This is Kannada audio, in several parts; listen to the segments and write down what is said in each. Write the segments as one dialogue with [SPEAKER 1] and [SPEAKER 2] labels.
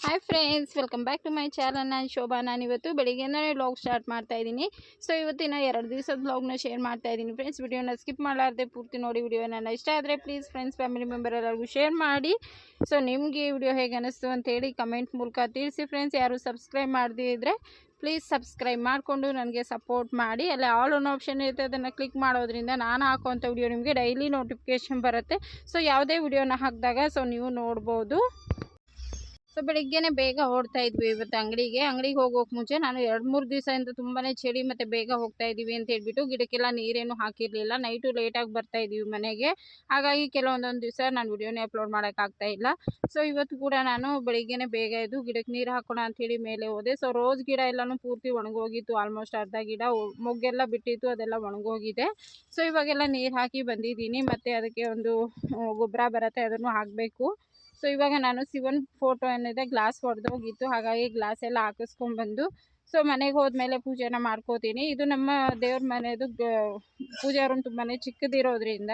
[SPEAKER 1] Hi friends welcome back to my channel ನಾನು ಶೋಭಾ. ನಾನು ಇವತ್ತು ಬೆಳಿಗ್ಗೆನೇ ಬ್ಲಾಗ್ ಸ್ಟಾರ್ಟ್ ಮಾಡ್ತಾ ಇದ್ದೀನಿ. ಸೊ ಇವತ್ತಿನ ಎರಡು ದಿವಸದ ಬ್ಲಾಗ್ನ ಶೇರ್ ಮಾಡ್ತಾ ಇದ್ದೀನಿ ಫ್ರೆಂಡ್ಸ್ ವಿಡಿಯೋನ ಸ್ಕಿಪ್ ಮಾಡಲಾರ್ದೆ ಪೂರ್ತಿ ನೋಡಿ ವಿಡಿಯೋ ನನ್ನ ಇಷ್ಟ ಆದರೆ ಪ್ಲೀಸ್ ಫ್ರೆಂಡ್ಸ್ ಫ್ಯಾಮಿಲಿ ಮೆಂಬರ್ ಎಲ್ಲರಿಗೂ ಶೇರ್ ಮಾಡಿ. ಸೊ ನಿಮಗೆ ಈ ವಿಡಿಯೋ ಹೇಗೆ ಅನ್ನಿಸ್ತು ಅಂತೇಳಿ ಕಮೆಂಟ್ ಮೂಲಕ ತಿಳಿಸಿ ಫ್ರೆಂಡ್ಸ್ ಯಾರು ಸಬ್ಸ್ಕ್ರೈಬ್ ಮಾಡದೇ ಇದ್ದರೆ ಪ್ಲೀಸ್ ಸಬ್ಸ್ಕ್ರೈಬ್ ಮಾಡಿಕೊಂಡು ನನಗೆ ಸಪೋರ್ಟ್ ಮಾಡಿ. ಅಲ್ಲಿ ಆಲ್ ಒನ್ ಆಪ್ಷನ್ ಇರುತ್ತೆ, ಅದನ್ನು ಕ್ಲಿಕ್ ಮಾಡೋದ್ರಿಂದ ನಾನು ಹಾಕುವಂಥ ವಿಡಿಯೋ ನಿಮಗೆ ಡೈಲಿ ನೋಟಿಫಿಕೇಷನ್ ಬರುತ್ತೆ. ಸೊ ಯಾವುದೇ ವಿಡಿಯೋನ ಹಾಕಿದಾಗ ಸೊ ನೀವು ನೋಡ್ಬೋದು. ಸೊ ಬೆಳಿಗ್ಗೆನೆ ಬೇಗ ಓಡ್ತಾ ಇದ್ವಿ ಇವತ್ತು ಅಂಗಡಿಗೆ. ಅಂಗಡಿಗೆ ಹೋಗೋಕೆ ಮುಂಚೆ ನಾನು ಎರಡು ಮೂರು ದಿವಸದಿಂದ ತುಂಬಾ ಚಳಿ ಮತ್ತು ಬೇಗ ಹೋಗ್ತಾ ಇದ್ದೀವಿ ಅಂತ ಹೇಳ್ಬಿಟ್ಟು ಗಿಡಕ್ಕೆಲ್ಲ ನೀರೇನು ಹಾಕಿರಲಿಲ್ಲ. ನೈಟು ಲೇಟಾಗಿ ಬರ್ತಾ ಇದ್ದೀವಿ ಮನೆಗೆ. ಹಾಗಾಗಿ ಕೆಲವೊಂದೊಂದು ದಿವಸ ನಾನು ವಿಡಿಯೋನೇ ಅಪ್ಲೋಡ್ ಮಾಡೋಕ್ಕಾಗ್ತಾ ಇಲ್ಲ. ಸೊ ಇವತ್ತು ಕೂಡ ನಾನು ಬೆಳಿಗ್ಗೆನೆ ಬೇಗ ಇದ್ದು ಗಿಡಕ್ಕೆ ನೀರು ಹಾಕೋಣ ಅಂಥೇಳಿ ಮೇಲೆ ಹೋದೆ. ಸೊ ರೋಸ್ ಗಿಡ ಎಲ್ಲನೂ ಪೂರ್ತಿ ಒಣಗೋಗಿತ್ತು. ಆಲ್ಮೋಸ್ಟ್ ಅರ್ಧ ಗಿಡ ಮೊಗ್ಗೆಲ್ಲ ಬಿಟ್ಟಿತ್ತು, ಅದೆಲ್ಲ ಒಣಗೋಗಿದೆ. ಸೊ ಇವಾಗೆಲ್ಲ ನೀರು ಹಾಕಿ ಬಂದಿದ್ದೀನಿ. ಮತ್ತು ಅದಕ್ಕೆ ಒಂದು ಗೊಬ್ಬರ ಬರುತ್ತೆ ಅದನ್ನು ಹಾಕಬೇಕು. ಸೊ ಇವಾಗ ನಾನು ಸಿವನ್ ಫೋಟೋ ಏನಿದೆ ಗ್ಲಾಸ್ ಒಡೆದೋಗಿತ್ತು ಹಾಗಾಗಿ ಗ್ಲಾಸ್ ಎಲ್ಲ ಹಾಕಿಸ್ಕೊಂಡ್ಬಂದು ಸೊ ಮನೆಗೆ ಹೋದ್ಮೇಲೆ ಪೂಜೆನ ಮಾಡ್ಕೋತೀನಿ. ಇದು ನಮ್ಮ ದೇವ್ರ ಮನೆಯದು ಗ- ಪೂಜೆ ರೂಮ್ ತುಂಬಾ ಚಿಕ್ಕದಿರೋದ್ರಿಂದ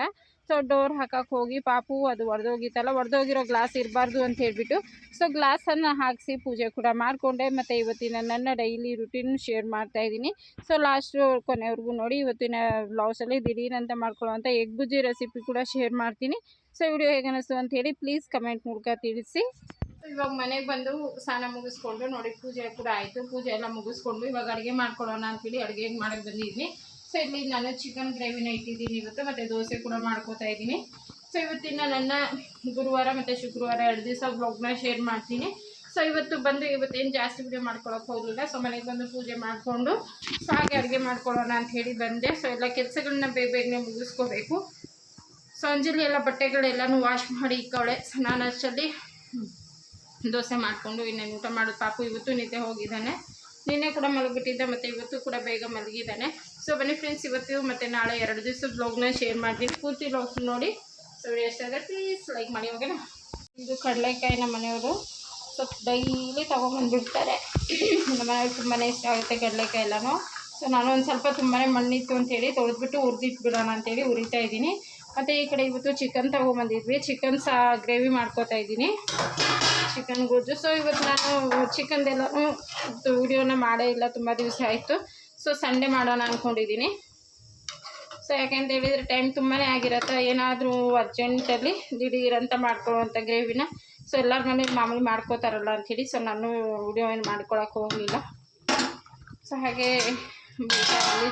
[SPEAKER 1] ಸೊ ಡೋರ್ ಹಾಕಕ್ಕೆ ಹೋಗಿ ಪಾಪು ಅದು ಒಡೆದೋಗಿತ್ತಲ್ಲ, ಒಡೆದೋಗಿರೋ ಗ್ಲಾಸ್ ಇರಬಾರ್ದು ಅಂತ ಹೇಳ್ಬಿಟ್ಟು ಸೊ ಗ್ಲಾಸನ್ನು ಹಾಕಿಸಿ ಪೂಜೆ ಕೂಡ ಮಾಡಿಕೊಂಡೆ. ಮತ್ತು ಇವತ್ತಿನ ನನ್ನ ಡೈಲಿ ರುಟೀನ್ ಶೇರ್ ಮಾಡ್ತಾ ಇದ್ದೀನಿ. ಸೊ ಲಾಸ್ಟು ಕೊನೆವರೆಗೂ ನೋಡಿ ಇವತ್ತಿನ ಬ್ಲೌಸಲ್ಲಿ ದಿಢೀರಂತ ಮಾಡ್ಕೊಳ್ಳೋವಂಥ ಎಗ್ ಬುಜ್ಜಿ ರೆಸಿಪಿ ಕೂಡ ಶೇರ್ ಮಾಡ್ತೀನಿ. ಸೊ ವಿಡಿಯೋ ಹೇಗೆ ಅನ್ನಿಸ್ತು ಅಂತ ಹೇಳಿ ಪ್ಲೀಸ್ ಕಮೆಂಟ್ ಮೂಲಕ ತಿಳಿಸಿ. ಇವಾಗ ಮನೆಗೆ ಬಂದು ಸ್ನಾನ ಮುಗಿಸ್ಕೊಂಡು ನೋಡಿ ಪೂಜೆ ಕೂಡ ಆಯಿತು. ಪೂಜೆ ಎಲ್ಲ ಮುಗಿಸ್ಕೊಂಡು ಇವಾಗ ಅಡುಗೆ ಮಾಡ್ಕೊಳ್ಳೋಣ ಅಂತೇಳಿ ಅಡುಗೆ ಮಾಡಕ್ಕೆ ಬಂದಿದ್ದೀನಿ ಸೊ ಇಲ್ಲಿ ನಾನು ಚಿಕನ್ ಗ್ರೇವಿನ ಇಟ್ಟಿದ್ದೀನಿ ಇವತ್ತು, ಮತ್ತು ದೋಸೆ ಕೂಡ ಮಾಡ್ಕೋತಾ ಇದ್ದೀನಿ. ಸೊ ಇವತ್ತಿನ ನನ್ನ ಗುರುವಾರ ಮತ್ತು ಶುಕ್ರವಾರ ಎರಡು ದಿವಸ ಬ್ಲಾಗ್ನ ಶೇರ್ ಮಾಡ್ತೀನಿ. ಸೊ ಇವತ್ತು ಬಂದು ಇವತ್ತೇನು ಜಾಸ್ತಿ ವಿಡಿಯೋ ಮಾಡ್ಕೊಳಕ್ಕೆ ಹೋಗಲಿಲ್ಲ. ಸೊ ಮನೆಗೆ ಬಂದು ಪೂಜೆ ಮಾಡಿಕೊಂಡು ಸೊ ಹಾಗೆ ಅಡುಗೆ ಮಾಡ್ಕೊಳ್ಳೋಣ ಅಂತ ಹೇಳಿ ಬಂದೆ. ಸೊ ಎಲ್ಲ ಕೆಲಸಗಳನ್ನ ಬೇಗ ಬೇಗನೆ ಮುಗಿಸ್ಕೋಬೇಕು. ಸೊ ಅಂಜಲಿ ಎಲ್ಲ ಬಟ್ಟೆಗಳೆಲ್ಲನೂ ವಾಶ್ ಮಾಡಿ ಇಕ್ಕವಳೆ ಸೊ ನಾನು ದೋಸೆ ಮಾಡಿಕೊಂಡು ಇನ್ನೇನು ಊಟ ಮಾಡೋದು? ಪಾಪು ಇವತ್ತು ನಿದ್ದೆ ಹೋಗಿದ್ದಾನೆ. ನಿನ್ನೆ ಕೂಡ ಮಲಗಿಬಿಟ್ಟಿದ್ದೆ, ಮತ್ತು ಇವತ್ತು ಕೂಡ ಬೇಗ ಮಲಗಿದ್ದಾನೆ. ಸೊ ಬನ್ನಿ ಫ್ರೆಂಡ್ಸ್ ಇವತ್ತು ಮತ್ತು ನಾಳೆ ಎರಡು ದಿವಸ ಬ್ಲಾಗ್ನ ಶೇರ್ ಮಾಡ್ತೀನಿ. ಪೂರ್ತಿ ಬ್ಲಾಗ್ ನೋಡಿ. ಸೊ ಆದರೆ ಪ್ಲೀಸ್ ಲೈಕ್ ಮಾಡಿ ಓಕೆನಾ ಇದು ಕಡಲೆಕಾಯಿ ನಮ್ಮ ಮನೆಯವರು. ಸೊ ಡೈಲಿ ತೊಗೊಂಬಂದ್ಬಿಡ್ತಾರೆ. ನಮ್ಮ ಮನೆಯವ್ರು ತುಂಬಾ ಇಷ್ಟ ಆಗುತ್ತೆ ಕಡಲೆಕಾಯಿ ಎಲ್ಲನೂ. ಸೊ ನಾನು ಒಂದು ಸ್ವಲ್ಪ ತುಂಬಾ ಮಣ್ಣಿತ್ತು ಅಂತೇಳಿ ತೊಳೆದ್ಬಿಟ್ಟು ಉರಿದಿಟ್ಬಿಡೋಣ ಅಂತೇಳಿ ಉರಿತಾ ಇದ್ದೀನಿ. ಮತ್ತು ಈ ಕಡೆ ಇವತ್ತು ಚಿಕನ್ ತೊಗೊಂಬಂದಿದ್ವಿ. ಚಿಕನ್ ಸಾ ಗ್ರೇವಿ ಮಾಡ್ಕೋತಾ ಇದ್ದೀನಿ. ಚಿಕನ್ ಗೊಜ್ಜು. ಸೊ ಇವತ್ತು ನಾನು ಚಿಕನ್ದೆಲ್ಲನೂ ವಿಡಿಯೋನ ಮಾಡೇ ಇಲ್ಲ. ತುಂಬ ದಿವಸ ಆಯಿತು. ಸೊ ಸಂಡೇ ಮಾಡೋಣ ಅಂದ್ಕೊಂಡಿದ್ದೀನಿ ಸೊ ಯಾಕೆಂತ ಹೇಳಿದರೆ ಟೈಮ್ ತುಂಬಾ ಆಗಿರತ್ತೆ. ಏನಾದರೂ ಅರ್ಜೆಂಟಲ್ಲಿ ದಿಢೀರಂತ ಮಾಡ್ಕೊಳ್ಳುವಂಥ ಗ್ರೇವಿನ ಸೊ ಎಲ್ಲರ ಮನೇಲಿ ಮಾಮೂಲಿ ಮಾಡ್ಕೋತಾರಲ್ಲ ಅಂಥೇಳಿ ಸೊ ನಾನು ವಿಡಿಯೋ ಏನು ಮಾಡ್ಕೊಳಕ್ಕೆ ಹೋಗಲಿಲ್ಲ. ಸೊ ಹಾಗೆ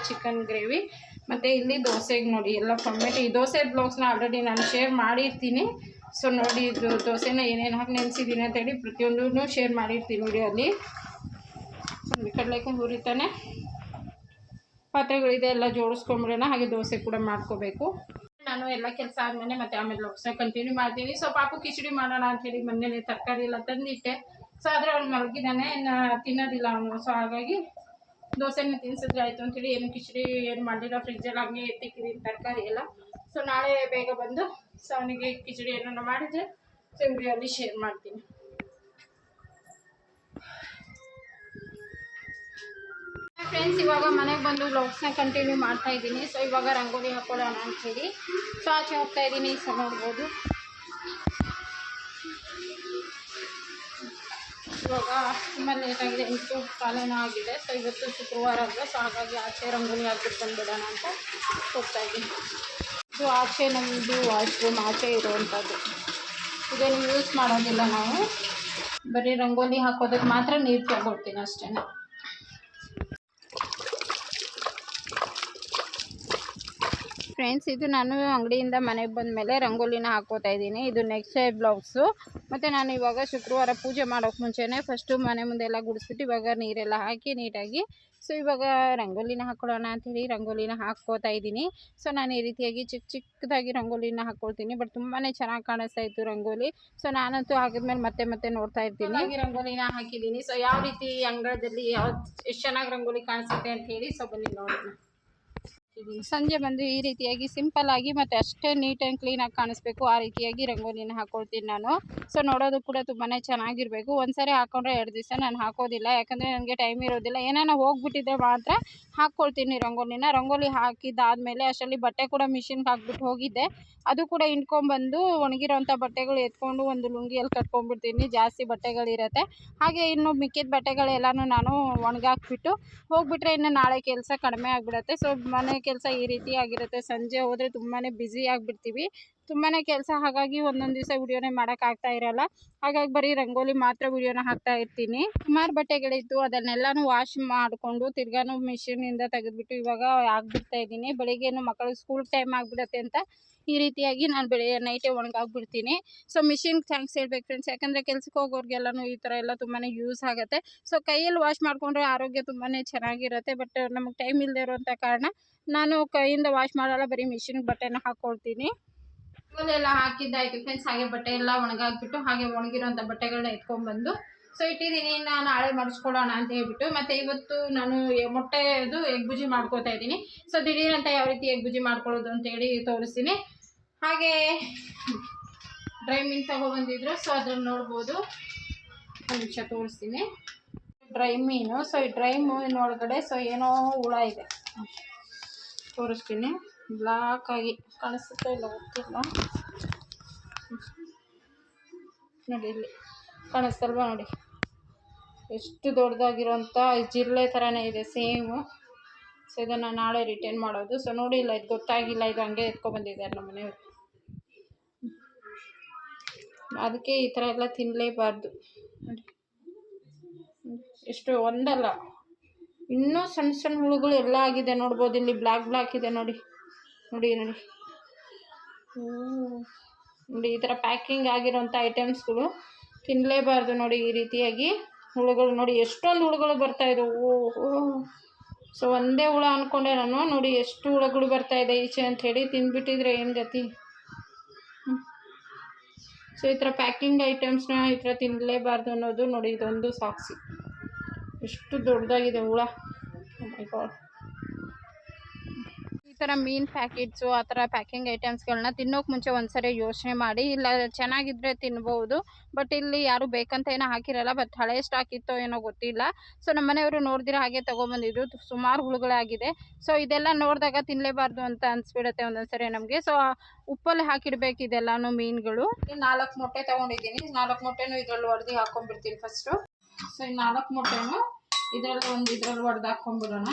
[SPEAKER 1] ಚಿಕನ್ ಗ್ರೇವಿ ಮತ್ತು ಇಲ್ಲಿ ದೋಸೆಗೆ ನೋಡಿ, ಎಲ್ಲ ಟೊಮೆಟೊ ಈ ದೋಸೆ ಬ್ಲೌಸ್ನ ಆಲ್ರೆಡಿ ನಾನು ಶೇರ್ ಮಾಡಿರ್ತೀನಿ. ಸೊ ನೋಡಿ ಇದು ದೋಸೆನ ಏನೇನು ಹಾಕಿ ನೆನೆಸಿದ್ದೀನಿ ಅಂತೇಳಿ ಪ್ರತಿಯೊಂದೂ ಶೇರ್ ಮಾಡಿರ್ತೀನಿ ವಿಡಿಯೋಲಿ. ಕಡಲೆಕಾಯಿ ಹುರಿತಾನೆ. ಪಾತ್ರೆಗಳಿದೆ, ಎಲ್ಲ ಜೋಡಿಸ್ಕೊಂಬಿಡೋಣ. ಹಾಗೆ ದೋಸೆ ಕೂಡ ಮಾಡ್ಕೋಬೇಕು. ನಾನು ಎಲ್ಲ ಕೆಲಸ ಆದಮೇಲೆ ಮತ್ತೆ ಆಮೇಲೆ ಲೋಕ್ಸ ಕಂಟಿನ್ಯೂ ಮಾಡ್ತೀನಿ. ಸೊ ಪಾಪು ಕಿಚಡಿ ಮಾಡೋಣ ಅಂಥೇಳಿ ಮೊನ್ನೆ ತರಕಾರಿ ಎಲ್ಲ ತಂದಿಟ್ಟೆ. ಸೊ ಆದರೆ ಅವ್ನು ಮಲಗಿದ್ದಾನೆ ತಿನ್ನೋದಿಲ್ಲ ಅವನು. ಸೊ ಹಾಗಾಗಿ ದೋಸೆನ ತಿನ್ಸಿದ್ರೆ ಆಯಿತು ಅಂತೇಳಿ ಏನು ಕಿಚಡಿ, ಏನು ಮಾಡಲಿಲ್ಲ ಫ್ರಿಜ್ಜಲ್ಲಿ ಹಂಗೆ ಎತ್ತಿಕ್ಕಿದ್ದೀನಿ ತರಕಾರಿ ಎಲ್ಲ. ಸೊ ನಾಳೆ ಬೇಗ ಬಂದು ಸೊ ಅವನಿಗೆ ಕಿಚಡಿ ಏನನ್ನ ಮಾಡಿದರೆ ಸೊ ಅಲ್ಲಿ ಶೇರ್ ಮಾಡ್ತೀನಿ ಫ್ರೆಂಡ್ಸ್ ಇವಾಗ ಮನೆಗೆ ಬಂದು ಬ್ಲೌಸ್ನ ಕಂಟಿನ್ಯೂ ಮಾಡ್ತಾ ಇದ್ದೀನಿ. ಸೊ ಇವಾಗ ರಂಗೋಲಿ ಹಾಕೊಳ್ಳೋಣ ಹೇಳಿ ಸೊ ಆಚೆ ಹೋಗ್ತಾ ಇದ್ದೀನಿ ಸೊ ನೋಡ್ಬೋದು. ಇವಾಗ ತುಂಬ ಲೇಟಾಗಿದೆ ಎಂಟು ಕಾಲೇನೋ ಆಗಿದೆ. ಸೊ ಇವತ್ತು ಶುಕ್ರವಾರ ಆದರೆ ಸೊ ಹಾಗಾಗಿ ಆಚೆ ರಂಗೋಲಿ ಹಾಕ್ಬಿಟ್ಟು ಬಂದ್ಬಿಡೋಣ ಅಂತ ಹೋಗ್ತಾ ಇದ್ದೀನಿ. ಇದು ಆಚೆ ನಮ್ಮದು ವಾಶ್ರೂಮ್ ಆಚೆ ಇರುವಂಥದ್ದು. ಇದೇನು ಯೂಸ್ ಮಾಡೋದಿಲ್ಲ ನಾವು. ಬರೀ ರಂಗೋಲಿ ಹಾಕೋದಕ್ಕೆ ಮಾತ್ರ ನೀರು ತಗೊಳ್ತೀನಿ ಅಷ್ಟೇ ಫ್ರೆಂಡ್ಸ್, ಇದು ನಾನು ಅಂಗಡಿಯಿಂದ ಮನೆಗೆ ಬಂದ ಮೇಲೆ ರಂಗೋಲಿನ ಹಾಕೋತಾ ಇದ್ದೀನಿ. ಇದು ನೆಕ್ಸ್ಟ್ ಬ್ಲೌಸು ಮತ್ತು ನಾನು ಇವಾಗ ಶುಕ್ರವಾರ ಪೂಜೆ ಮಾಡೋಕ್ಕೆ ಮುಂಚೆನೇ ಫಸ್ಟು ಮನೆ ಮುಂದೆ ಎಲ್ಲ ಗುಡಿಸ್ಬಿಟ್ಟು ಇವಾಗ ನೀರೆಲ್ಲ ಹಾಕಿ ನೀಟಾಗಿ ಸೊ ಇವಾಗ ರಂಗೋಲಿನ ಹಾಕ್ಕೊಳ್ಳೋಣ ಅಂಥೇಳಿ ರಂಗೋಲಿನ ಹಾಕ್ಕೋತಾ ಇದ್ದೀನಿ. ಸೊ ನಾನು ಈ ರೀತಿಯಾಗಿ ಚಿಕ್ಕ ಚಿಕ್ಕದಾಗಿ ರಂಗೋಲಿನ ಹಾಕ್ಕೊಳ್ತೀನಿ ಬಟ್ ತುಂಬಾ ಚೆನ್ನಾಗಿ ಕಾಣಿಸ್ತಾ ಇತ್ತು ರಂಗೋಲಿ. ಸೊ ನಾನಂತೂ ಹಾಕಿದ್ಮೇಲೆ ಮತ್ತೆ ಮತ್ತೆ ನೋಡ್ತಾ ಇರ್ತೀನಿ. ರಂಗೋಲಿನ ಹಾಕಿದ್ದೀನಿ. ಸೊ ಯಾವ ರೀತಿ ಅಂಗಳದಲ್ಲಿ ಯಾವ ಎಷ್ಟು ಚೆನ್ನಾಗಿ ರಂಗೋಲಿ ಕಾಣಿಸುತ್ತೆ ಅಂತ ಹೇಳಿ ಸೊ ಬನ್ನಿ ನೋಡೋಣ. ಸಂಜೆ ಬಂದು ಈ ರೀತಿಯಾಗಿ ಸಿಂಪಲ್ ಆಗಿ ಮತ್ತೆ ಅಷ್ಟೇ ನೀಟ್ ಆ್ಯಂಡ್ ಕ್ಲೀನಾಗಿ ಕಾಣಿಸ್ಬೇಕು. ಆ ರೀತಿಯಾಗಿ ರಂಗೋಲಿನ ಹಾಕೊಳ್ತೀನಿ ನಾನು. ಸೊ ನೋಡೋದು ಕೂಡ ತುಂಬಾ ಚೆನ್ನಾಗಿರಬೇಕು. ಒಂದ್ಸರಿ ಹಾಕೊಂಡ್ರೆ ಎರಡು ದಿವಸ ನಾನು ಹಾಕೋದಿಲ್ಲ. ಯಾಕಂದರೆ ನನಗೆ ಟೈಮ್ ಇರೋದಿಲ್ಲ. ಏನಾನ ಹೋಗ್ಬಿಟ್ಟಿದ್ರೆ ಮಾತ್ರ ಹಾಕ್ಕೊಳ್ತೀನಿ ರಂಗೋಲಿನ. ರಂಗೋಲಿ ಹಾಕಿದ್ದಾದಮೇಲೆ ಅಷ್ಟರಲ್ಲಿ ಬಟ್ಟೆ ಕೂಡ ಮಿಷಿನ್ಗೆ ಹಾಕ್ಬಿಟ್ಟು ಹೋಗಿದ್ದೆ. ಅದು ಕೂಡ ಹಿಂಡ್ಕೊಂಬಂದು ಒಣಗಿರೋಂಥ ಬಟ್ಟೆಗಳು ಎತ್ಕೊಂಡು ಒಂದು ಲುಂಗಿಯಲ್ಲಿ ಕಟ್ಕೊಂಡ್ಬಿಡ್ತೀನಿ. ಜಾಸ್ತಿ ಬಟ್ಟೆಗಳಿರತ್ತೆ. ಹಾಗೆ ಇನ್ನು ಮಿಕ್ಕಿದ ಬಟ್ಟೆಗಳೆಲ್ಲನೂ ನಾನು ಒಣಗಾಕ್ಬಿಟ್ಟು ಹೋಗ್ಬಿಟ್ರೆ ಇನ್ನು ನಾಳೆ ಕೆಲಸ ಕಡಿಮೆ ಆಗ್ಬಿಡತ್ತೆ. ಸೊ ಮನೆ ಕೆಲಸ ಈ ರೀತಿ ಆಗಿರುತ್ತೆ. ಸಂಜೆ ಹೋದರೆ ತುಂಬಾ ಬ್ಯುಸಿ ಆಗಿಬಿಡ್ತೀವಿ. ತುಂಬಾ ಕೆಲಸ, ಹಾಗಾಗಿ ಒಂದೊಂದು ದಿವಸ ವಿಡಿಯೋನೇ ಮಾಡೋಕ್ಕಾಗ್ತಾ ಇರಲ್ಲ. ಹಾಗಾಗಿ ಬರೀ ರಂಗೋಲಿ ಮಾತ್ರ ವಿಡಿಯೋನ ಹಾಕ್ತಾ ಇರ್ತೀನಿ. ಸುಮಾರು ಬಟ್ಟೆಗಳಿತ್ತು ಅದನ್ನೆಲ್ಲನೂ ವಾಶ್ ಮಾಡಿಕೊಂಡು ತಿರ್ಗಾನು ಮಿಷಿನಿಂದ ತೆಗೆದ್ಬಿಟ್ಟು ಇವಾಗ ಹಾಕ್ಬಿಡ್ತಾ ಇದ್ದೀನಿ. ಬೆಳಿಗ್ಗೆನು ಮಕ್ಕಳು ಸ್ಕೂಲ್ ಟೈಮ್ ಆಗ್ಬಿಡುತ್ತೆ ಅಂತ ಈ ರೀತಿಯಾಗಿ ನಾನು ಬೆಳಿಗ್ಗೆ ನೈಟೇ ಒಣಗಾಕ್ಬಿಡ್ತೀನಿ ಸೊ ಮಿಷಿನ್ ಥ್ಯಾಂಕ್ಸ್ ಹೇಳ್ಬೇಕು ಫ್ರೆಂಡ್ಸ್ ಯಾಕಂದರೆ ಕೆಲ್ಸಕ್ಕೆ ಹೋಗೋರಿಗೆಲ್ಲನೂ ಈ ಥರ ಎಲ್ಲ ತುಂಬಾ ಯೂಸ್ ಆಗುತ್ತೆ. ಸೊ ಕೈಯಲ್ಲಿ ವಾಶ್ ಮಾಡಿಕೊಂಡ್ರೆ ಆರೋಗ್ಯ ತುಂಬಾ ಚೆನ್ನಾಗಿರುತ್ತೆ. ಬಟ್ ನಮಗೆ ಟೈಮ್ ಇಲ್ಲದೆ ಇರೋಂಥ ಕಾರಣ ನಾನು ಕೈಯಿಂದ ವಾಶ್ ಮಾಡಲ್ಲ, ಬರೀ ಮಿಷಿನ್ಗೆ ಬಟ್ಟೆನ ಹಾಕ್ಕೊಳ್ತೀನಿ ಎಲ್ಲ ಹಾಕಿದ್ದಾಯ್ತು ಫ್ರೆಂಡ್ಸ್ ಹಾಗೆ ಬಟ್ಟೆ ಎಲ್ಲ ಒಣಗಾಕ್ಬಿಟ್ಟು ಹಾಗೆ ಒಣಗಿರೋಂಥ ಬಟ್ಟೆಗಳನ್ನ ಎತ್ಕೊಂಡ್ಬಂದು ಸೊ ಇಟ್ಟಿದ್ದೀನಿ ನಾನು ನಾಳೆ ಮಾಡಿಸ್ಕೊಳ್ಳೋಣ ಅಂತ ಹೇಳ್ಬಿಟ್ಟು, ಮತ್ತು ಇವತ್ತು ನಾನು ಮೊಟ್ಟೆದು ಎಗ್ ಬುಜಿ ಮಾಡ್ಕೋತಾ ಇದ್ದೀನಿ. ಸೊ ದಿಢೀರಂತ ಅಂತ ಯಾವ ರೀತಿ ಎಗ್ ಬುಜಿ ಮಾಡ್ಕೊಳ್ಳೋದು ಅಂತೇಳಿ ತೋರಿಸ್ತೀನಿ. ಹಾಗೆ ಡ್ರೈ ಮೀನ್ ತಗೊಬಂದಿದ್ರು ಸೊ ಅದನ್ನು ನೋಡ್ಬೋದು. ಒಂದು ನಿಮಿಷ ತೋರಿಸ್ತೀನಿ. ಡ್ರೈ ಮೀನು ಸೊ ಈ ಡ್ರೈ ಮೀನ್ ಒಳಗಡೆ ಸೊ ಏನೋ ಹುಳ ಇದೆ. ತೋರಿಸ್ತೀನಿ. ಬ್ಲಾಕ್ ಆಗಿ ಕಾಣಿಸುತ್ತಾ ಇಲ್ಲ ಗೊತ್ತಿಲ್ಲ ನೋಡಿ ಇಲ್ಲಿ ಕಾಣಿಸ್ತಲ್ವಾ ನೋಡಿ. ಎಷ್ಟು ದೊಡ್ಡದಾಗಿರೋಂಥ ಜಿರಳೆ ಥರನೇ ಇದೆ ಸೇಮು ಸೊ ಇದನ್ನು ನಾಳೆ ರಿಟರ್ನ್ ಮಾಡೋದು. ಸೊ ನೋಡಿ ಇಲ್ಲ, ಇದು ಗೊತ್ತಾಗಿಲ್ಲ, ಇದು ಹಂಗೆ ಎತ್ಕೊಬಂದಿದ್ದಾರೆ ನಮ್ಮ ಮನೆಯವರು. ಅದಕ್ಕೆ ಈ ಥರ ಎಲ್ಲ ತಿನ್ನಲೇಬಾರ್ದು ಎಷ್ಟು ಒಂದಲ್ಲ. ಇನ್ನೂ ಸಣ್ಣ ಸಣ್ಣ ಹುಳುಗಳು ಎಲ್ಲ ಆಗಿದೆ ನೋಡ್ಬೋದು. ಇಲ್ಲಿ ಬ್ಲ್ಯಾಕ್ ಬ್ಲ್ಯಾಕ್ ಇದೆ ನೋಡಿ. ನೋಡಿ ನೋಡಿ. ನೋಡಿ, ಈ ಥರ ಪ್ಯಾಕಿಂಗ್ ಆಗಿರೋಂಥ ಐಟಮ್ಸ್ಗಳು ತಿನ್ನಲೇಬಾರ್ದು ನೋಡಿ ಈ ರೀತಿಯಾಗಿ. ಹುಳುಗಳು ನೋಡಿ, ಎಷ್ಟೊಂದು ಹುಳುಗಳು ಓ ಸೊ ಒಂದೇ ಹುಳ ಅಂದ್ಕೊಂಡೆ ನಾನು. ನೋಡಿ, ಎಷ್ಟು ಹುಳುಗಳು ಬರ್ತಾ ಇದೆ ಈಚೆ ಅಂತ ಹೇಳಿ ತಿಂದ್ಬಿಟ್ಟಿದ್ರೆ ಏನು ಗತಿ? ಸೊ ಈ ಥರ ಪ್ಯಾಕಿಂಗ್ ಐಟಮ್ಸ್ನ ಈ ಥರ ತಿನ್ನಲೇಬಾರ್ದು ಅನ್ನೋದು ನೋಡಿ, ಇದೊಂದು ಸಾಕ್ಷಿ. ಎಷ್ಟು ದೊಡ್ಡದಾಗಿದೆ ಹುಳ. Oh ಥರ ಮೀನು ಪ್ಯಾಕೆಟ್ಸು ಆ ಥರ ಪ್ಯಾಕಿಂಗ್ ಐಟಮ್ಸ್ಗಳನ್ನ ತಿನ್ನೋಕೆ ಮುಂಚೆ ಒಂದ್ಸರಿ ಯೋಚನೆ ಮಾಡಿ. ಇಲ್ಲ, ಚೆನ್ನಾಗಿದ್ರೆ ತಿನ್ಬೋದು. ಬಟ್ ಇಲ್ಲಿ ಯಾರು ಬೇಕಂತ ಏನೋ ಹಾಕಿರಲ್ಲ. ಬಟ್ ಹಳೆ ಸ್ಟಾಕ್ ಇತ್ತೋ ಏನೋ ಗೊತ್ತಿಲ್ಲ. ಸೊ, ನಮ್ಮ ಮನೆಯವರು ನೋಡಿದಿರ ಹಾಗೆ ತೊಗೊಂಬಂದಿದ್ದು. ಸುಮಾರು ಹುಳುಗಳಾಗಿದೆ ಸೊ, ಇದೆಲ್ಲ ನೋಡಿದಾಗ ತಿನ್ನಲೇಬಾರ್ದು ಅಂತ ಅನಿಸ್ಬಿಡುತ್ತೆ ಒಂದೊಂದ್ಸರಿ ನಮಗೆ. ಸೊ ಉಪ್ಪಲ್ಲಿ ಹಾಕಿಡ್ಬೇಕು ಇದೆಲ್ಲಾನು ಮೀನುಗಳು. ನಾಲ್ಕು ಮೊಟ್ಟೆ ತೊಗೊಂಡಿದ್ದೀನಿ. ನಾಲ್ಕು ಮೊಟ್ಟೆನೂ ಇದ್ರಲ್ಲಿ ಹೊಡೆದು ಹಾಕೊಂಡ್ಬಿಡ್ತೀನಿ ಫಸ್ಟು. ಸೊ ಈ ನಾಲ್ಕು ಮೊಟ್ಟೆನೂ ಇದರಲ್ಲಿ ಒಂದು ಇದರಲ್ಲಿ ಹೊಡೆದು ಹಾಕೊಂಡ್ಬಿಡೋಣ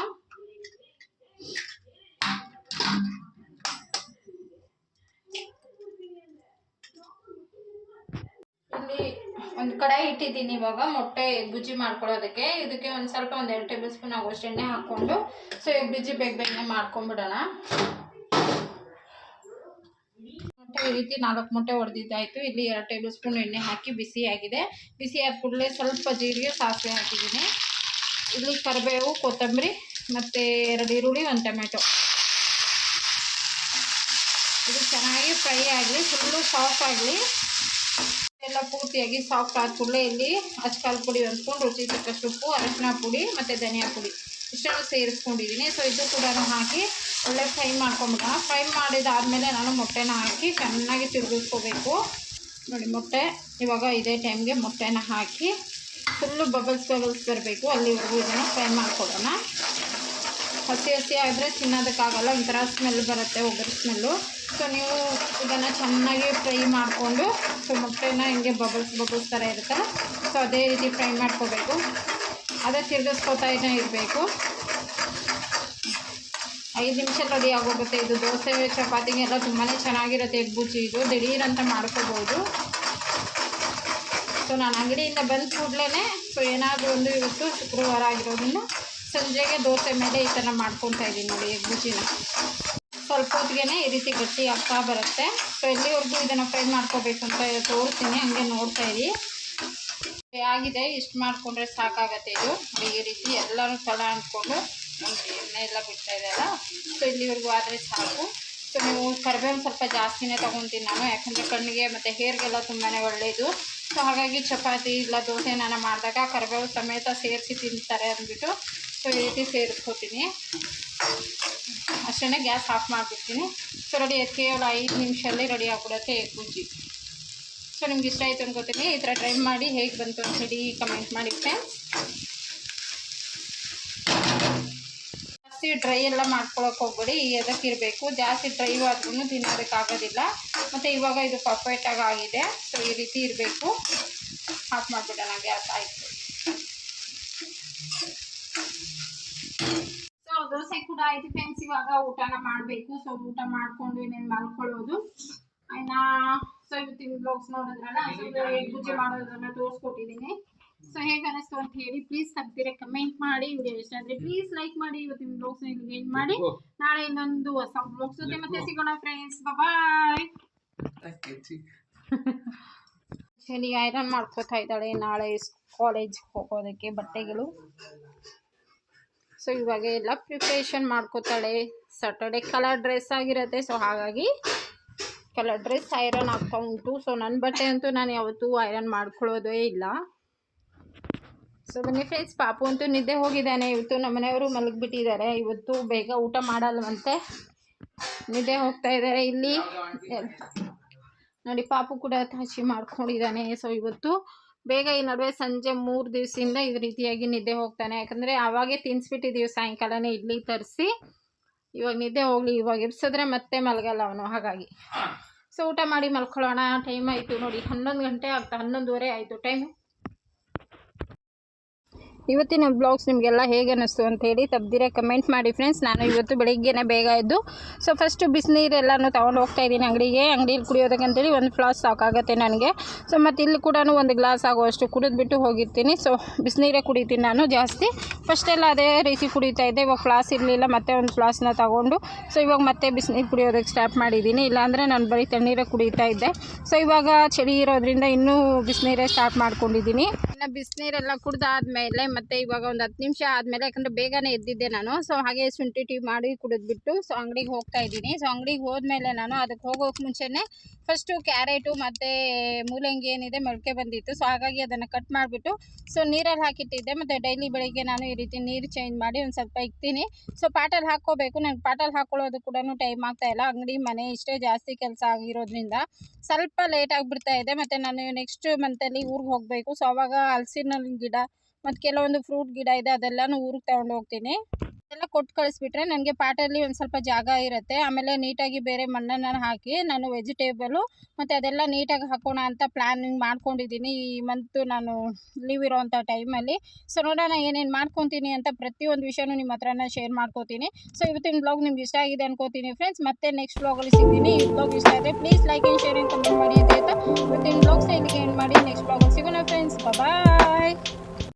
[SPEAKER 1] ಇಲ್ಲಿ ಒಂದು ಕಡಾಯಿ ಇಟ್ಟಿದ್ದೀನಿ ಇವಾಗ, ಮೊಟ್ಟೆ ಬುಜ್ಜಿ ಮಾಡ್ಕೊಳ್ಳೋದಕ್ಕೆ ಇದಕ್ಕೆ ಒಂದು ಸ್ವಲ್ಪ ಒಂದು ಎರಡು ಟೇಬಲ್ ಸ್ಪೂನ್ ಆಗುವಷ್ಟು ಎಣ್ಣೆ ಹಾಕ್ಕೊಂಡು, ಸೊ ಎಗ್ ಬುಜ್ಜಿ ಬೇಗ ಬೇಗನೆ ಮಾಡ್ಕೊಂಡ್ಬಿಡೋಣ ಮೊಟ್ಟೆ ಈ ರೀತಿ ನಾಲ್ಕು ಮೊಟ್ಟೆ ಹೊಡೆದಿದ್ದಾಯಿತು ಇಲ್ಲಿ ಎರಡು ಟೇಬಲ್ ಸ್ಪೂನ್ ಎಣ್ಣೆ ಹಾಕಿ ಬಿಸಿ ಆಗಿದೆ. ಬಿಸಿ ಆದ ಕೂಡಲೇ ಸ್ವಲ್ಪ ಜೀರಿಗೆ ಸಾಸಿವೆ ಹಾಕಿದ್ದೀನಿ. ಇಲ್ಲಿ ಕರಿಬೇವು, ಕೊತ್ತಂಬರಿ ಮತ್ತು ಎರಡು ಈರುಳ್ಳಿ, ಒಂದು ಟೊಮೆಟೊ ಇದು ಚೆನ್ನಾಗಿ ಫ್ರೈ ಆಗಲಿ, ಫುಲ್ಲು ಸಾಫ್ಟ್ ಆಗಲಿ. ಎಲ್ಲ ಪೂರ್ತಿಯಾಗಿ ಸಾಫ್ಟ್ ಆದ ಕೂಡಲೇ ಇಲ್ಲಿ ಪುಡಿ ಒಂದು ರುಚಿ ತಕ್ಕಷ್ಟು ಸೊಪ್ಪು, ಅರಶಿನ ಪುಡಿ ಮತ್ತು ಧನಿಯಾ ಪುಡಿ ಇಷ್ಟನ್ನು ಸೇರಿಸ್ಕೊಂಡಿದ್ದೀನಿ. ಸೊ ಇದು ಕೂಡ ಹಾಕಿ ಒಳ್ಳೆ ಫ್ರೈ ಮಾಡ್ಕೊಂಬಿಡೋಣ. ಫ್ರೈ ಮಾಡಿದಾದಮೇಲೆ ನಾನು ಮೊಟ್ಟೆನ ಹಾಕಿ ಚೆನ್ನಾಗಿ ತಿರುಗಿಸ್ಕೋಬೇಕು. ನೋಡಿ, ಮೊಟ್ಟೆ ಇವಾಗ ಇದೇ ಟೈಮ್ಗೆ ಮೊಟ್ಟೆನ ಹಾಕಿ ಫುಲ್ಲು ಬಬಲ್ಸ್ ಬಬಲ್ಸ್ ಬರಬೇಕು. ಅಲ್ಲಿವರೆಗೂ ಇದನ್ನು ಫ್ರೈ ಮಾಡ್ಕೊಡೋಣ. ಹಸಿ ಹಸಿ ಆದರೆ ತಿನ್ನೋದಕ್ಕಾಗಲ್ಲ, ಒಂಥರ ಸ್ಮೆಲ್ ಬರುತ್ತೆ ಒಬ್ಬರು ಸ್ಮೆಲ್ಲು ಸೊ ನೀವು ಇದನ್ನು ಚೆನ್ನಾಗಿ ಫ್ರೈ ಮಾಡಿಕೊಂಡು ಸೊ ಮೊಟ್ಟೆನ ಹಿಂಗೆ ಬಬಲ್ಸ್ ಬಬಲ್ಸ್ ಥರ ಇರುತ್ತಲ್ಲ? ಸೊ ಅದೇ ರೀತಿ ಫ್ರೈ ಮಾಡ್ಕೋಬೇಕು. ಅದೇ ತಿರ್ಗಿಸ್ಕೊತಾ ಇರಬೇಕು. ಐದು ನಿಮಿಷ ರೆಡಿ ಆಗೋಗುತ್ತೆ ಇದು. ದೋಸೆ ಚಪಾತಿಗೆಲ್ಲ ತುಂಬಾ ಚೆನ್ನಾಗಿರುತ್ತೆ ಎಗ್ ಬುಜ್ಜಿ ಇದು. ದಿಢೀರ್ ಅಂತ ಮಾಡ್ಕೋಬೋದು. ಸೊ ನಾನು ಅಂಗಡಿಯಿಂದ ಬಂದ ಕೂಡಲೇ ಸೊ, ಏನಾದರೂ ಒಂದು ಇವತ್ತು ಶುಕ್ರವಾರ ಆಗಿರೋದ್ರಿಂದ ಸಂಜೆಗೆ ದೋಸೆ ಮೇಲೆ ಈ ಥರ ಮಾಡ್ಕೊತಾ ಇದ್ದೀನಿ ನೋಡಿ ಎಗ್ ಬುಜ್ಜಿನ ಸ್ವಲ್ಪ ಹೊತ್ತಿಗೆ ಈ ರೀತಿ ಗಟ್ಟಿ ಆಗ್ತಾ ಬರುತ್ತೆ. ಸೊ ಎಲ್ಲಿವರೆಗೂ ಇದನ್ನು ಫ್ರೈ ಮಾಡ್ಕೋಬೇಕು ಅಂತ ತೋರಿಸ್ತೀನಿ, ಹಂಗೆ ನೋಡ್ತಾ ಇರಿ. ಆಗಿದೆ. ಇಷ್ಟು ಮಾಡಿಕೊಂಡ್ರೆ ಸಾಕಾಗತ್ತೆ ಇದು. ಈ ರೀತಿ ಎಲ್ಲನೂ ತಳ ಅಂದ್ಕೊಂಡು ನಮಗೆ ಎಣ್ಣೆ ಎಲ್ಲ ಬಿಡ್ತಾ ಇದೆಯಲ್ಲ ಸೊ ಇಲ್ಲಿವರೆಗೂ ಆದರೆ ಸಾಕು. ಸೊ ನೀವು ಕರಿಬೇವು ಸ್ವಲ್ಪ ಜಾಸ್ತಿನೇ ತೊಗೊತೀನಿ ನಾನು, ಯಾಕಂದರೆ ಕಣ್ಣಿಗೆ ಮತ್ತು ಹೇರ್ಗೆಲ್ಲ ತುಂಬಾ ಒಳ್ಳೆಯದು ಸೊ ಹಾಗಾಗಿ ಚಪಾತಿ ಇಲ್ಲ ದೋಸೆ ನಾನು ಮಾಡಿದಾಗ ಕರಿಬೇವು ಸಮೇತ ಸೇರಿಸಿ ತಿಂತಾರೆ ಅಂದ್ಬಿಟ್ಟು ಸೊ ಈ ರೀತಿ ಸೇರಿಸ್ಕೊತೀನಿ. ಅಷ್ಟೇ ಗ್ಯಾಸ್ ಆಫ್ ಮಾಡಿಬಿಡ್ತೀನಿ. ಸೊ ರೆಡಿ ಕೇವಲ ಐದು ನಿಮಿಷದಲ್ಲಿ ರೆಡಿ ಆಗಿಬಿಡುತ್ತೆ ಎಗ್ ಬುಜ್ಜಿ ಸೊ ನಿಮ್ಗೆ ಇಷ್ಟ ಆಯಿತು ಅನ್ಕೋತೀನಿ. ಈ ಥರ ಟ್ರೈ ಮಾಡಿ ಹೇಗೆ ಬಂತು ಅಂತ ಹೇಳಿ ಕಮೆಂಟ್ ಮಾಡಿ ಫ್ರೆಂಡ್ಸ್ ಜಾಸ್ತಿ ಡ್ರೈ ಎಲ್ಲ ಮಾಡ್ಕೊಳಕ್ಕೆ ಹೋಗ್ಬೇಡಿ. ಎದಕ್ಕಿರಬೇಕು ಜಾಸ್ತಿ ಡ್ರೈ ಆದ್ರೂ ತಿನ್ನೋದಕ್ಕಾಗೋದಿಲ್ಲ ಮತ್ತು ಇವಾಗ ಇದು ಪರ್ಫೆಕ್ಟಾಗಿ ಆಗಿದೆ. ಸೊ ಈ ರೀತಿ ಇರಬೇಕು. ಆಫ್ ಮಾಡಿಬಿಡೋಣ. ಗ್ಯಾಸ್ ಆಯಿತು. ದೋಸೆ ಕೂಡ ಆಯ್ತು ಫ್ರೆಂಡ್ಸ್ ಇವಾಗ ಊಟನ ಮಾಡಬೇಕು. ಸೊ ಊಟ ಮಾಡ್ಕೊಂಡು ಇನ್ನೇನು ಮಲ್ಕೊಳ್ಳೋದು. ಇನ್ನು ಸೊ ಇವತ್ತಿನ ಬ್ಲಾಗ್ಸ್ ನೋಡಿದ್ರಲ್ಲ ಸೊ ಬುಜ್ಜಿ ಮಾಡೋದನ್ನ ತೋರಿಸ್ಕೊಟ್ಟಿದ್ದೀನಿ. ಸೊ ಹೇಗೆ ಅನಿಸ್ತು ಅಂತ ಹೇಳಿ ಪ್ಲೀಸ್ ತಗ್ತೀರ ಕಮೆಂಟ್ ಮಾಡಿ. ವಿಡಿಯೋ ಇಷ್ಟ ಆದ್ರೆ ಪ್ಲೀಸ್ ಲೈಕ್ ಮಾಡಿ. ಇವತ್ತಿನ ಬ್ಲಾಗ್ಸ್ ಇಲ್ಲಿಗೆ ಎಂಡ್ ಮಾಡಿ. ನಾಳೆ ಇನ್ನೊಂದು ಹೊಸ ಬ್ಲಾಗ್ಸ್ ಜೊತೆ ಮತ್ತೆ ಸಿಗೋಣ ಫ್ರೆಂಡ್ಸ್ ಬಾಯ್ ಚಳಿ ಐರನ್ ಮಾಡ್ಕೋತಾ ಇದ್ದಾಳೆ ನಾಳೆ ಕಾಲೇಜ್ ಹೋಗೋದಕ್ಕೆ ಬಟ್ಟೆಗಳು. ಸೊ ಇವಾಗ ಎಲ್ಲ ಪ್ರಿಪ್ರೇಷನ್ ಮಾಡ್ಕೋತಾಳೆ. ಸಾಟರ್ಡೆ ಕಲರ್ ಡ್ರೆಸ್ ಆಗಿರುತ್ತೆ. ಸೊ ಹಾಗಾಗಿ ಕಲರ್ ಡ್ರೆಸ್ ಐರನ್ ಆಗ್ತಾ ಉಂಟು. ಸೊ ನನ್ನ ಬಟ್ಟೆ ಅಂತೂ ನಾನು ಯಾವತ್ತೂ ಐರನ್ ಮಾಡ್ಕೊಳ್ಳೋದೇ ಇಲ್ಲ. ಸೊ ಬನ್ನಿ ಫ್ರೆಂಡ್ಸ್ ಪಾಪು ಅಂತೂ ನಿದ್ದೆ ಹೋಗಿದ್ದಾನೆ. ಇವತ್ತು ನಮ್ಮ ಮನೆಯವರು ಮಲಗಿಬಿಟ್ಟಿದ್ದಾರೆ. ಇವತ್ತು ಬೇಗ ಊಟ ಮಾಡಲ್ವಂತೆ. ನಿದ್ದೆ ಹೋಗ್ತಾ ಇದ್ದಾರೆ ಇಲ್ಲಿ. ನೋಡಿ, ಪಾಪು ಕೂಡ ತಾಚಿ ಮಾಡ್ಕೊಂಡಿದ್ದಾನೆ. ಸೊ ಇವತ್ತು ಬೇಗ ಈ ನಡುವೆ ಸಂಜೆ ಮೂರು ದಿವಸದಿಂದ ಇದು ರೀತಿಯಾಗಿ ನಿದ್ದೆ ಹೋಗ್ತಾನೆ. ಯಾಕಂದರೆ ಆವಾಗೇ ತಿನ್ನಿಸ್ಬಿಟ್ಟಿದ್ದೀವಿ ಸಾಯಂಕಾಲನೇ ಇಡ್ಲಿ ತರಿಸಿ. ಇವಾಗ ನಿದ್ದೆ ಹೋಗಲಿ, ಇವಾಗ ಎಬ್ಸಿದ್ರೆ ಮತ್ತೆ ಮಲಗಲ್ಲ ಅವನು, ಹಾಗಾಗಿ. ಸೊ ಊಟ ಮಾಡಿ ಮಲ್ಕೊಳ್ಳೋಣ ಟೈಮ್ ಆಯಿತು ನೋಡಿ. ಹನ್ನೊಂದು ಗಂಟೆ ಆಗ್ತಾ, ಹನ್ನೊಂದುವರೆ ಆಯಿತು. ಟೈಮು ಇವತ್ತಿನ ಬ್ಲಾಗ್ಸ್ ನಿಮಗೆಲ್ಲ ಹೇಗೆ ಅನ್ನಿಸ್ತು ಅಂತ ಹೇಳಿ ಕಮೆಂಟ್ ಮಾಡಿ ಫ್ರೆಂಡ್ಸ್ ನಾನು ಇವತ್ತು ಬೆಳಿಗ್ಗೆನೇ ಬೇಗ ಇದ್ದು ಸೊ ಫಸ್ಟು ಬಿಸಿನೀರೆಲ್ಲನೂ ತೊಗೊಂಡು ಹೋಗ್ತಾ ಇದ್ದೀನಿ ಅಂಗಡಿಗೆ. ಅಂಗಡಿಯಲ್ಲಿ ಕುಡಿಯೋದಕ್ಕಂತೇಳಿ ಒಂದು ಫ್ಲಾಸ್ ಸಾಕಾಗತ್ತೆ ನನಗೆ. ಸೊ ಮತ್ತು ಇಲ್ಲಿ ಕೂಡ ಒಂದು ಗ್ಲಾಸ್ ಆಗುವಷ್ಟು ಕುಡಿದ್ಬಿಟ್ಟು ಹೋಗಿರ್ತೀನಿ. ಸೊ ಬಿಸಿನೀರೇ ಕುಡಿತೀನಿ ನಾನು ಜಾಸ್ತಿ. ಫಸ್ಟೆಲ್ಲ ಅದೇ ರೀತಿ ಕುಡಿತಾ ಇದ್ದೆ. ಇವಾಗ ಫ್ಲಾಸ್ ಇರಲಿಲ್ಲ, ಮತ್ತೆ ಒಂದು ಫ್ಲಾಸ್ನ ತಗೊಂಡು. ಸೊ ಇವಾಗ ಮತ್ತೆ ಬಿಸಿನೀರು ಕುಡಿಯೋದಕ್ಕೆ ಸ್ಟಾರ್ಟ್ ಮಾಡಿದ್ದೀನಿ. ಇಲ್ಲಾಂದರೆ ನಾನು ಬರೀ ತಣ್ಣೀರೇ ಕುಡಿತಾ ಇದ್ದೆ. ಸೊ ಇವಾಗ ಚಳಿ ಇರೋದ್ರಿಂದ ಇನ್ನೂ ಬಿಸಿನೀರೇ ಸ್ಟಾರ್ಟ್ ಮಾಡ್ಕೊಂಡಿದ್ದೀನಿ. ಇನ್ನು ಬಿಸಿನೀರೆಲ್ಲ ಕುಡ್ದಾದ್ಮೇಲೆ ಮತ್ತೆ ಇವಾಗ ಒಂದು ಹತ್ತು ನಿಮಿಷ ಆದಮೇಲೆ, ಯಾಕಂದರೆ ಬೇಗನೆ ಎದ್ದಿದ್ದೆ ನಾನು. ಸೊ ಹಾಗೆ ಶುಂಠಿ ಟೀ ಮಾಡಿ ಕುಡಿದ್ಬಿಟ್ಟು ಸೊ ಅಂಗಡಿಗೆ ಹೋಗ್ತಾ ಇದ್ದೀನಿ. ಸೊ ಅಂಗಡಿಗೆ ಹೋದ್ಮೇಲೆ ನಾನು ಅದಕ್ಕೆ ಹೋಗೋಕೆ ಮುಂಚೆನೆ ಫಸ್ಟು ಕ್ಯಾರೆಟು ಮತ್ತು ಮೂಲಂಗಿ ಏನಿದೆ ಮೊಳಕೆ ಬಂದಿತ್ತು. ಸೊ ಹಾಗಾಗಿ ಅದನ್ನು ಕಟ್ ಮಾಡಿಬಿಟ್ಟು ಸೊ ನೀರಲ್ಲಿ ಹಾಕಿಟ್ಟಿದ್ದೆ. ಮತ್ತು ಡೈಲಿ ಬೆಳಿಗ್ಗೆ ನಾನು ಈ ರೀತಿ ನೀರು ಚೇಂಜ್ ಮಾಡಿ ಒಂದು ಸ್ವಲ್ಪ ಇಕ್ತೀನಿ. ಸೊ ಪಾಟಲ್ಲಿ ಹಾಕ್ಕೋಬೇಕು. ನನಗೆ ಪಾಟಲ್ಲಿ ಹಾಕ್ಕೊಳ್ಳೋದು ಕೂಡ ಟೈಮ್ ಆಗ್ತಾ ಇಲ್ಲ. ಅಂಗಡಿ ಮನೆ ಇಷ್ಟೇ ಜಾಸ್ತಿ ಕೆಲಸ ಆಗಿರೋದ್ರಿಂದ ಸ್ವಲ್ಪ ಲೇಟ್ ಆಗಿಬಿಡ್ತಾ ಇದೆ. ಮತ್ತು ನಾನು ನೆಕ್ಸ್ಟ್ ಮಂತಲ್ಲಿ ಊರಿಗೆ ಹೋಗಬೇಕು. ಸೊ ಅವಾಗ ಹಲಸಿನ ಗಿಡ ಮತ್ತು ಕೆಲವೊಂದು ಫ್ರೂಟ್ ಗಿಡ ಇದೆ, ಅದೆಲ್ಲನೂ ಊರಿಗೆ ತಗೊಂಡು ಹೋಗ್ತೀನಿ. ಎಲ್ಲ ಕೊಟ್ಟು ಕಳಿಸ್ಬಿಟ್ರೆ ನನಗೆ ಪಾಟಲ್ಲಿ ಒಂದು ಸ್ವಲ್ಪ ಜಾಗ ಇರುತ್ತೆ. ಆಮೇಲೆ ನೀಟಾಗಿ ಬೇರೆ ಮಣ್ಣನ್ನು ಹಾಕಿ ನಾನು ವೆಜಿಟೇಬಲು ಮತ್ತು ಅದೆಲ್ಲ ನೀಟಾಗಿ ಹಾಕೋಣ ಅಂತ ಪ್ಲ್ಯಾನಿಂಗ್ ಮಾಡ್ಕೊಂಡಿದ್ದೀನಿ ಈ ಮಂತು ನಾನು ಲೀವ್ ಇರೋವಂಥ ಟೈಮಲ್ಲಿ ಸೊ ನೋಡೋಣ ಏನೇನು ಮಾಡ್ಕೊತೀನಿ ಅಂತ ಪ್ರತಿಯೊಂದು ವಿಷಯನೂ ನಿಮ್ಮ ಹತ್ರನ ಶೇರ್ ಮಾಡ್ಕೋತೀನಿ. ಸೊ ಇವತ್ತಿನ ಬ್ಲಾಗ್ ನಿಮ್ಗೆ ಇಷ್ಟ ಆಗಿದೆ ಅನ್ಕೋತೀನಿ ಫ್ರೆಂಡ್ಸ್ ಮತ್ತೆ ನೆಕ್ಸ್ಟ್ ಬ್ಲಾಗಲ್ಲಿ ಸಿಗ್ತೀನಿ. ಈ ಬ್ಲಾಗ್ ಇಷ್ಟ ಆದರೆ please like and share comment ಮಾಡಿ ಅಂತ ಇವತ್ತಿನ ಬ್ಲಾಗ್ಸ್ ಇಲ್ಲಿಗೆ ಏನು ಮಾಡಿ ನೆಕ್ಸ್ಟ್ ಬ್ಲಾಗಲ್ಲಿ ಸಿಗೋಣ ಫ್ರೆಂಡ್ಸ್ ಬಾಯ್